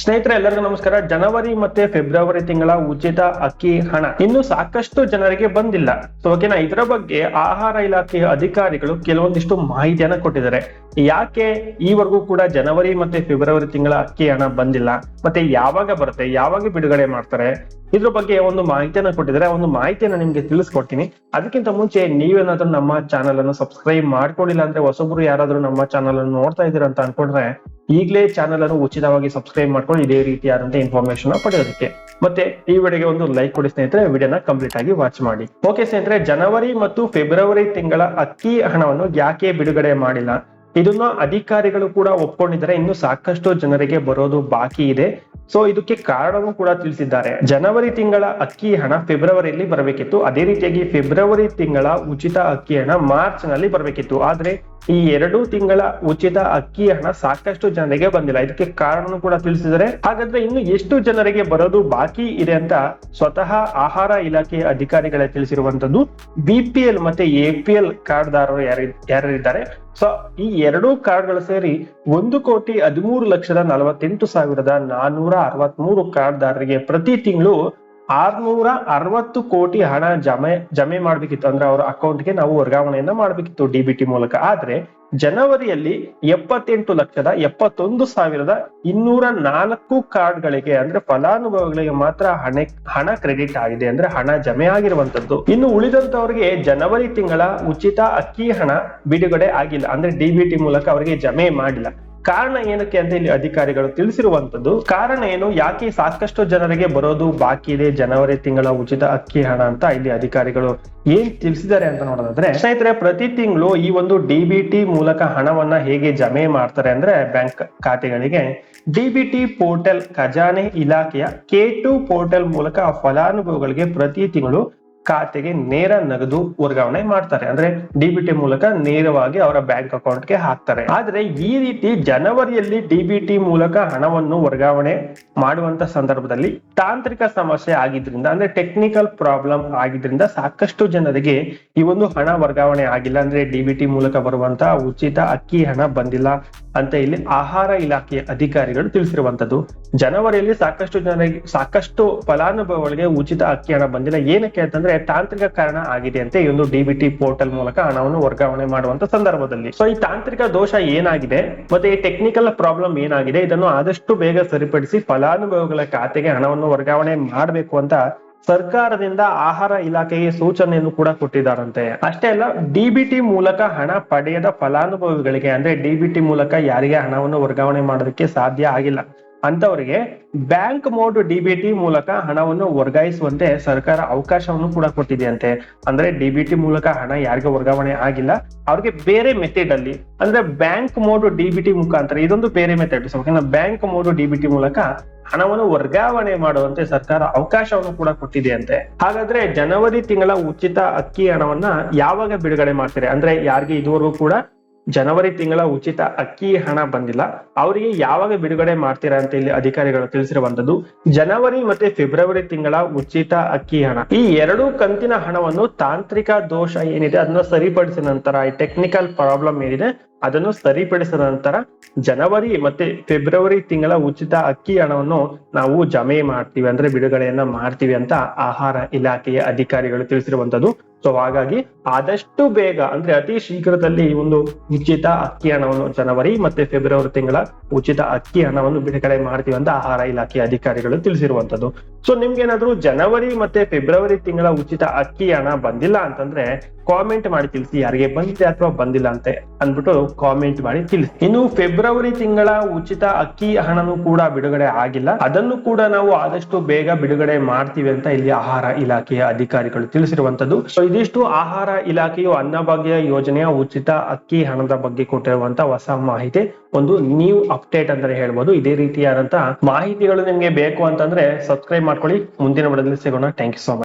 ಸ್ನೇಹಿತರೆ, ಎಲ್ಲರಿಗೂ ನಮಸ್ಕಾರ. ಜನವರಿ ಮತ್ತೆ ಫೆಬ್ರವರಿ ತಿಂಗಳ ಉಚಿತ ಅಕ್ಕಿ ಹಣ. ಇನ್ನು ಸಾಕಷ್ಟು ಜನರಿಗೆ ಬಂದಿಲ್ಲ. ಸೊ ಓಕೆನಾ ಇದರ ಬಗ್ಗೆ ಆಹಾರ ಇಲಾಖೆಯ ಅಧಿಕಾರಿಗಳು ಕೆಲವೊಂದಿಷ್ಟು ಮಾಹಿತಿಯನ್ನ ಕೊಟ್ಟಿದ್ದಾರೆ. ಯಾಕೆ ಈವರೆಗೂ ಕೂಡ ಜನವರಿ ಮತ್ತೆ ಫೆಬ್ರವರಿ ತಿಂಗಳ ಅಕ್ಕಿ ಹಣ ಬಂದಿಲ್ಲ? ಮತ್ತೆ ಯಾವಾಗ ಬರುತ್ತೆ? ಯಾವಾಗ ಬಿಡುಗಡೆ ಮಾಡ್ತಾರೆ? ಇದ್ರ ಬಗ್ಗೆ ಒಂದು ಮಾಹಿತಿಯನ್ನ ಕೊಟ್ಟಿದ್ದಾರೆ. ಒಂದು ಮಾಹಿತಿಯನ್ನ ನಿಮ್ಗೆ ತಿಳಿಸ್ಕೊಡ್ತೀನಿ. ಅದಕ್ಕಿಂತ ಮುಂಚೆ ನೀವೇನಾದ್ರೂ ನಮ್ಮ ಚಾನಲ್ ಅನ್ನು ಸಬ್ಸ್ಕ್ರೈಬ್ ಮಾಡ್ಕೊಂಡಿಲ್ಲ ಅಂದ್ರೆ ಹೊಸಬ್ರು ಯಾರಾದ್ರೂ ನಮ್ಮ ಚಾನಲ್ ಅನ್ನು ನೋಡ್ತಾ ಇದ್ದೀರಾ ಅಂತ ಅನ್ಕೊಂಡ್ರೆ ಈಗಲೇ ಚಾನಲ್ ಅನ್ನು ಉಚಿತವಾಗಿ ಸಬ್ಸ್ಕ್ರೈಬ್ ಮಾಡ್ಕೊಂಡು ಇದೇ ರೀತಿಯಾದಂತಹ ಇನ್ಫಾರ್ಮೇಶನ್ ಪಡೆಯೋದಕ್ಕೆ. ಮತ್ತೆ ಈ ವಿಡಿಯೋಗೆ ಒಂದು ಲೈಕ್ ಕೊಡಿ ಸ್ನೇಹಿತರೆ, ವಿಡಿಯೋನ ಕಂಪ್ಲೀಟ್ ಆಗಿ ವಾಚ್ ಮಾಡಿ. ಓಕೆ ಸ್ನೇಹಿತರೆ, ಜನವರಿ ಮತ್ತು ಫೆಬ್ರವರಿ ತಿಂಗಳ ಅಕ್ಕಿ ಹಣವನ್ನು ಯಾಕೆ ಬಿಡುಗಡೆ ಮಾಡಿಲ್ಲ? ಇದನ್ನ ಅಧಿಕಾರಿಗಳು ಕೂಡ ಒಪ್ಕೊಂಡಿದ್ದಾರೆ. ಇನ್ನು ಸಾಕಷ್ಟು ಜನರಿಗೆ ಬರೋದು ಬಾಕಿ ಇದೆ. ಸೊ ಇದಕ್ಕೆ ಕಾರಣವೂ ಕೂಡ ತಿಳಿಸಿದ್ದಾರೆ. ಜನವರಿ ತಿಂಗಳ ಅಕ್ಕಿ ಹಣ ಫೆಬ್ರವರಿಯಲ್ಲಿ ಬರಬೇಕಿತ್ತು. ಅದೇ ರೀತಿಯಾಗಿ ಫೆಬ್ರವರಿ ತಿಂಗಳ ಉಚಿತ ಅಕ್ಕಿ ಹಣ ಮಾರ್ಚ್ನಲ್ಲಿ ಬರಬೇಕಿತ್ತು. ಆದ್ರೆ ಈ ಎರಡು ತಿಂಗಳ ಉಚಿತ ಅಕ್ಕಿ ಹಣ ಸಾಕಷ್ಟು ಜನರಿಗೆ ಬಂದಿಲ್ಲ. ಇದಕ್ಕೆ ಕಾರಣ ಕೂಡ ತಿಳಿಸಿದರೆ ಹಾಗಾದ್ರೆ ಇನ್ನು ಎಷ್ಟು ಜನರಿಗೆ ಬರೋದು ಬಾಕಿ ಇದೆ ಅಂತ ಸ್ವತಃ ಆಹಾರ ಇಲಾಖೆ ಅಧಿಕಾರಿಗಳೇ ತಿಳಿಸಿರುವಂತದ್ದು ಬಿಪಿಎಲ್ ಮತ್ತೆ ಎ ಪಿ ಎಲ್ ಕಾರ್ಡ್ದಾರರು ಯಾರು ಯಾರಿದ್ದಾರೆ ಸೊ, ಈ ಎರಡೂ ಕಾರ್ಡ್ಗಳು ಸೇರಿ ಒಂದು ಕೋಟಿ ಹದಿಮೂರು ಲಕ್ಷದ ನಲವತ್ತೆಂಟು ಸಾವಿರದ ನಾನೂರ ಅರವತ್ಮೂರು ಕಾರ್ಡ್ದಾರರಿಗೆ ಪ್ರತಿ ತಿಂಗಳು ಆರ್ನೂರ ಅರವತ್ತು ಕೋಟಿ ಹಣ ಜಮೆ ಜಮೆ ಮಾಡ್ಬೇಕಿತ್ತು. ಅಂದ್ರೆ ಅವರ ಅಕೌಂಟ್ಗೆ ನಾವು ವರ್ಗಾವಣೆಯನ್ನ ಮಾಡ್ಬೇಕಿತ್ತು ಡಿ ಬಿ ಟಿ ಮೂಲಕ. ಆದ್ರೆ ಜನವರಿಯಲ್ಲಿ ಎಪ್ಪತ್ತೆಂಟು ಲಕ್ಷದ ಎಪ್ಪತ್ತೊಂದು ಸಾವಿರದ ಇನ್ನೂರ ನಾಲ್ಕು ಕಾರ್ಡ್ಗಳಿಗೆ, ಅಂದ್ರೆ ಫಲಾನುಭವಿಗಳಿಗೆ ಮಾತ್ರ ಹಣ ಹಣ ಕ್ರೆಡಿಟ್ ಆಗಿದೆ. ಅಂದ್ರೆ ಹಣ ಜಮೆ ಆಗಿರುವಂತದ್ದು ಇನ್ನು ಉಳಿದಂತವರಿಗೆ ಜನವರಿ ತಿಂಗಳ ಉಚಿತ ಅಕ್ಕಿ ಹಣ ಬಿಡುಗಡೆ ಆಗಿಲ್ಲ. ಅಂದ್ರೆ ಡಿ ಬಿ ಟಿ ಮೂಲಕ ಅವರಿಗೆ ಜಮೆ ಮಾಡಿಲ್ಲ. ಕಾರಣ ಏನಕ್ಕೆ ಅಂತ ಇಲ್ಲಿ ಅಧಿಕಾರಿಗಳು ತಿಳಿಸಿರುವಂತದ್ದು ಕಾರಣ ಏನು? ಯಾಕೆ ಸಾಕಷ್ಟು ಜನರಿಗೆ ಬರೋದು ಬಾಕಿ ಇದೆ? ಜನವರಿ ತಿಂಗಳ ಉಚಿತ ಅಕ್ಕಿ ಹಣ ಅಂತ ಇಲ್ಲಿ ಅಧಿಕಾರಿಗಳು ಏನ್ ತಿಳಿಸಿದ್ದಾರೆ ಅಂತ ನೋಡೋದಾದ್ರೆ, ಸ್ನೇಹಿತರೆ, ಪ್ರತಿ ತಿಂಗಳು ಈ ಒಂದು ಡಿಬಿಟಿ ಮೂಲಕ ಹಣವನ್ನ ಹೇಗೆ ಜಮೆ ಮಾಡ್ತಾರೆ ಅಂದ್ರೆ ಬ್ಯಾಂಕ್ ಖಾತೆಗಳಿಗೆ ಡಿಬಿಟಿ ಪೋರ್ಟಲ್ ಖಜಾನೆ ಇಲಾಖೆಯ ಕೆ ಟು ಪೋರ್ಟಲ್ ಮೂಲಕ ಫಲಾನುಭವಿಗಳಿಗೆ ಪ್ರತಿ ತಿಂಗಳು ಖಾತೆಗೆ ನೇರ ನಗದು ವರ್ಗಾವಣೆ ಮಾಡ್ತಾರೆ. ಅಂದ್ರೆ ಡಿಬಿಟಿ ಮೂಲಕ ನೇರವಾಗಿ ಅವರ ಬ್ಯಾಂಕ್ ಅಕೌಂಟ್ಗೆ ಹಾಕ್ತಾರೆ. ಆದ್ರೆ ಈ ರೀತಿ ಜನವರಿಯಲ್ಲಿ ಡಿಬಿಟಿ ಮೂಲಕ ಹಣವನ್ನು ವರ್ಗಾವಣೆ ಮಾಡುವಂತ ಸಂದರ್ಭದಲ್ಲಿ ತಾಂತ್ರಿಕ ಸಮಸ್ಯೆ ಆಗಿದ್ರಿಂದ, ಅಂದ್ರೆ ಟೆಕ್ನಿಕಲ್ ಪ್ರಾಬ್ಲಮ್ ಆಗಿದ್ರಿಂದ ಸಾಕಷ್ಟು ಜನರಿಗೆ ಈ ಒಂದು ಹಣ ವರ್ಗಾವಣೆ ಆಗಿಲ್ಲ. ಅಂದ್ರೆ ಡಿಬಿಟಿ ಮೂಲಕ ಬರುವಂತಹ ಉಚಿತ ಅಕ್ಕಿ ಹಣ ಬಂದಿಲ್ಲ. ಅಂತ ಇಲ್ಲಿ ಆಹಾರ ಇಲಾಖೆಯ ಅಧಿಕಾರಿಗಳು ತಿಳಿಸಿರುವಂತದ್ದು. ಜನವರಿಯಲ್ಲಿ ಸಾಕಷ್ಟು ಜನರಿಗೆ ಸಾಕಷ್ಟು ಫಲಾನುಭವಿಗಳಿಗೆ ಉಚಿತ ಅಕ್ಕಿ ಹಣ ಬಂದಿಲ್ಲ. ಏನಕ್ಕೆ ಅಂತಂದ್ರೆ ತಾಂತ್ರಿಕ ಕಾರಣ ಆಗಿದೆ ಅಂತ ಈ ಒಂದು ಡಿಬಿಟಿ ಪೋರ್ಟಲ್ ಮೂಲಕ ಹಣವನ್ನು ವರ್ಗಾವಣೆ ಮಾಡುವಂತ ಸಂದರ್ಭದಲ್ಲಿ. ಸೊ ಈ ತಾಂತ್ರಿಕ ದೋಷ ಏನಾಗಿದೆ ಮತ್ತೆ ಈ ಟೆಕ್ನಿಕಲ್ ಪ್ರಾಬ್ಲಮ್ ಏನಾಗಿದೆ ಇದನ್ನು ಆದಷ್ಟು ಬೇಗ ಸರಿಪಡಿಸಿ ಫಲಾನುಭವಿಗಳ ಖಾತೆಗೆ ಹಣವನ್ನು ವರ್ಗಾವಣೆ ಮಾಡಬೇಕು ಅಂತ ಸರ್ಕಾರದಿಂದ ಆಹಾರ ಇಲಾಖೆಗೆ ಸೂಚನೆಯನ್ನು ಕೂಡ ಕೊಟ್ಟಿದ್ದಾರಂತೆ. ಅಷ್ಟೇ ಅಲ್ಲ ಡಿಬಿಟಿ ಮೂಲಕ ಹಣ ಪಡೆಯದ ಫಲಾನುಭವಿಗಳಿಗೆ, ಅಂದ್ರೆ ಡಿಬಿಟಿ ಮೂಲಕ ಯಾರಿಗೆ ಹಣವನ್ನು ವರ್ಗಾವಣೆ ಮಾಡೋದಕ್ಕೆ ಸಾಧ್ಯ ಆಗಿಲ್ಲ. ಅಂತವರಿಗೆ ಬ್ಯಾಂಕ್ ಮೋಡ್ ಡಿಬಿಟಿ ಮೂಲಕ ಹಣವನ್ನು ವರ್ಗಾಯಿಸುವಂತೆ ಸರ್ಕಾರ ಅವಕಾಶವನ್ನು ಕೂಡ ಕೊಟ್ಟಿದೆಯಂತೆ. ಅಂದ್ರೆ ಡಿಬಿಟಿ ಮೂಲಕ ಹಣ ಯಾರಿಗೆ ವರ್ಗಾವಣೆ ಆಗಿಲ್ಲ. ಅವ್ರಿಗೆ ಬೇರೆ ಮೆಥಡ್ ಅಲ್ಲಿ, ಅಂದ್ರೆ ಬ್ಯಾಂಕ್ ಮೋಡ್ ಡಿಬಿಟಿ ಮುಖಾಂತರ, ಇದೊಂದು ಬೇರೆ ಮೆಥಡ್ ಬ್ಯಾಂಕ್ ಮೋಡ್ ಡಿಬಿಟಿ ಮೂಲಕ ಹಣವನ್ನು ವರ್ಗಾವಣೆ ಮಾಡುವಂತೆ ಸರ್ಕಾರ ಅವಕಾಶವನ್ನು ಕೂಡ ಕೊಟ್ಟಿದೆ ಅಂತೆ ಹಾಗಾದ್ರೆ ಜನವರಿ ತಿಂಗಳ ಉಚಿತ ಅಕ್ಕಿ ಹಣವನ್ನ ಯಾವಾಗ ಬಿಡುಗಡೆ ಮಾಡ್ತಾರೆ? ಅಂದ್ರೆ ಯಾರಿಗೆ ಇದುವರೆಗೂ ಕೂಡ ಜನವರಿ ತಿಂಗಳ ಉಚಿತ ಅಕ್ಕಿ ಹಣ ಬಂದಿಲ್ಲ. ಅವರಿಗೆ ಯಾವಾಗ ಬಿಡುಗಡೆ ಮಾಡ್ತೀರಾ ಅಂತ ಇಲ್ಲಿ ಅಧಿಕಾರಿಗಳು ತಿಳಿಸಿರುವಂತದ್ದು ಜನವರಿ ಮತ್ತೆ ಫೆಬ್ರವರಿ ತಿಂಗಳ ಉಚಿತ ಅಕ್ಕಿ ಹಣ. ಈ ಎರಡು ಕಂತಿನ ಹಣವನ್ನು ತಾಂತ್ರಿಕ ದೋಷ ಏನಿದೆ, ಅದನ್ನ ಸರಿಪಡಿಸಿದ ನಂತರ, ಈ ಟೆಕ್ನಿಕಲ್ ಪ್ರಾಬ್ಲಮ್ ಏನಿದೆ, ಅದನ್ನು ಸರಿಪಡಿಸಿದ ನಂತರ ಜನವರಿ ಮತ್ತೆ ಫೆಬ್ರವರಿ ತಿಂಗಳ ಉಚಿತ ಅಕ್ಕಿ ಹಣವನ್ನು ನಾವು ಜಮೆ ಮಾಡ್ತೀವಿ, ಅಂದ್ರೆ ಬಿಡುಗಡೆಯನ್ನ ಮಾಡ್ತೀವಿ ಅಂತ ಆಹಾರ ಇಲಾಖೆಯ ಅಧಿಕಾರಿಗಳು ತಿಳಿಸಿರುವಂತದ್ದು ಸೊ ಹಾಗಾಗಿ ಆದಷ್ಟು ಬೇಗ, ಅಂದ್ರೆ ಅತಿ ಶೀಘ್ರದಲ್ಲಿ ಒಂದು ಉಚಿತ ಅಕ್ಕಿ ಹಣವನ್ನು ಜನವರಿ ಮತ್ತೆ ಫೆಬ್ರವರಿ ತಿಂಗಳ ಉಚಿತ ಅಕ್ಕಿ ಹಣವನ್ನು ಬಿಡುಗಡೆ ಮಾಡ್ತೀವಿ ಅಂತ ಆಹಾರ ಇಲಾಖೆ ಅಧಿಕಾರಿಗಳು ತಿಳಿಸಿರುವಂತದ್ದು ಸೊ ನಿಮ್ಗೇನಾದ್ರೂ ಜನವರಿ ಮತ್ತೆ ಫೆಬ್ರವರಿ ತಿಂಗಳ ಉಚಿತ ಅಕ್ಕಿ ಹಣ ಬಂದಿಲ್ಲ ಅಂತಂದ್ರೆ ಕಾಮೆಂಟ್ ಮಾಡಿ ತಿಳಿಸಿ. ಯಾರಿಗೆ ಬಂದಿದೆ ಅಥವಾ ಬಂದಿಲ್ಲ ಅಂತ ಅಂದ್ಬಿಟ್ಟು ಕಾಮೆಂಟ್ ಮಾಡಿ ತಿಳಿಸಿ. ಇನ್ನು ಫೆಬ್ರವರಿ ತಿಂಗಳ ಉಚಿತ ಅಕ್ಕಿ ಹಣನು ಕೂಡ ಬಿಡುಗಡೆ ಆಗಿಲ್ಲ. ಅದನ್ನು ಕೂಡ ನಾವು ಆದಷ್ಟು ಬೇಗ ಬಿಡುಗಡೆ ಮಾಡ್ತೀವಿ ಅಂತ ಇಲ್ಲಿ ಆಹಾರ ಇಲಾಖೆಯ ಅಧಿಕಾರಿಗಳು ತಿಳಿಸಿರುವಂತದ್ದು ಸೊ ಇದಿಷ್ಟು ಆಹಾರ ಇಲಾಖೆಯು ಅನ್ನಭಾಗ್ಯ ಯೋಜನೆಯ ಉಚಿತ ಅಕ್ಕಿ ಹಣದ ಬಗ್ಗೆ ಕೊಟ್ಟಿರುವಂತ ಹೊಸ ಮಾಹಿತಿ. ಒಂದು ನ್ಯೂ ಅಪ್ಡೇಟ್ ಅಂತ ಹೇಳ್ಬೋದು. ಇದೇ ರೀತಿಯಾದಂತಹ ಮಾಹಿತಿಗಳು ನಿಮ್ಗೆ ಬೇಕು ಅಂತಂದ್ರೆ ಸಬ್ಸ್ಕ್ರೈಬ್ ಮಾಡ್ಕೊಳ್ಳಿ. ಮುಂದಿನ ವಿಡಿಯೋದಲ್ಲಿ ಸಿಗೋಣ. Thank you so much